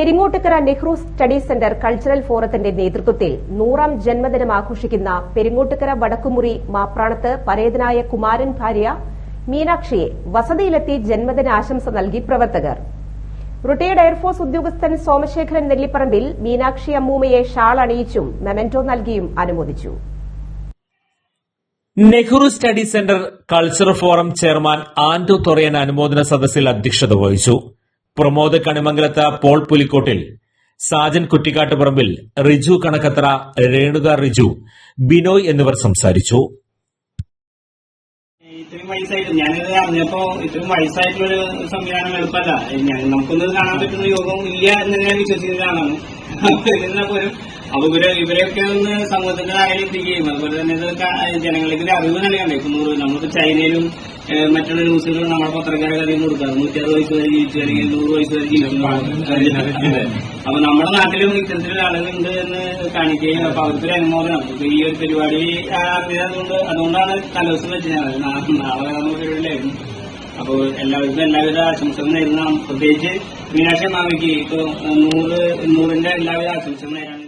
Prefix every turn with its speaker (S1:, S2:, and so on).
S1: Peringottukara Nehru study centre cultural ഫോറത്തിന്റെ നേതൃത്വത്തിൽ നൂറാം ജന്മദിനം ആഘോഷിക്കുന്ന പെരിങ്ങോട്ടുകര വടക്കുമുറി മാപ്രാണത്ത് പരേതനായ കുമാരൻ ഭാര്യ മീനാക്ഷിയെ വസതിയിലെത്തി ജന്മദിനാശംസ നൽകി പ്രവർത്തകർ. റിട്ടയർഡ് എയർഫോഴ്സ് ഉദ്യോഗസ്ഥൻ സോമശേഖരൻ നെല്ലിപ്പറമ്പിൽ മീനാക്ഷി അമ്മൂമ്മയെ ഷാൾ അണിയിച്ചും മെമന്റോ നൽകിയും അനുമോദിച്ചു.
S2: Nehru study centre cultural forum chairman Anto Thorayan അനുമോദന സദസ്സിൽ അധ്യക്ഷത വഹിച്ചു. പ്രമോദ് കണിമംഗലത്ത് പോൾ പുലിക്കോട്ടിൽ സാജൻ കുറ്റിക്കാട്ടുപറമ്പിൽ റിജു കണക്കത്ര രേണുക റിജു ബിനോയ് എന്നിവർ സംസാരിച്ചു.
S3: ഇത്രയും വയസ്സായിട്ട് ഞാനിത് അറിഞ്ഞപ്പോ ഇത്രയും വയസ്സായിട്ടുള്ളൊരു സംവിധാനം എളുപ്പമല്ല. നമുക്കൊന്നും കാണാൻ പറ്റുന്ന യോഗം ഇല്ല എന്ന് ഞാൻ വിശ്വസിക്കുന്നതാണ്. പോലും അപ്പൊ ഇവരെ ഇവരെയൊക്കെ ഒന്ന് സമൂഹത്തിന്റെ താഴെ എത്തിക്കുകയും അതുപോലെ തന്നെ ഇത് ജനങ്ങൾക്ക് അറിവ് നൽകണ്ടേ? നൂറ് നമ്മളിപ്പോ ചൈനയിലും മറ്റുള്ള ന്യൂസുകൾ നമ്മുടെ കാര്യം കൊടുക്കാറ് നൂറ്റി അറുപത് വയസ്സ് വരെ ജീവിച്ചു അല്ലെങ്കിൽ നൂറ് വയസ്സ് വരെ ജീവിച്ചു അപ്പൊ നമ്മുടെ നാട്ടിലും ഇത്തരത്തിലുള്ള ആളുകളുണ്ട് എന്ന് കാണിക്കുകയും അപ്പൊ അവർക്കൊരു അനുമോദനം. അപ്പൊ ഈ ഒരു പരിപാടി അറിയാതുകൊണ്ട് അതുകൊണ്ടാണ് തലേദിവസം വെച്ച് ഞാൻ നാളെ കാണുന്ന അപ്പൊ എല്ലാവർക്കും എല്ലാവിധ ആശംസകളും നേരുന്ന. പ്രത്യേകിച്ച് മീനാക്ഷി മാമിക്ക് ഇപ്പൊ നൂറ് നൂറിന്റെ എല്ലാവിധ ആശംസകളും നേരാണ്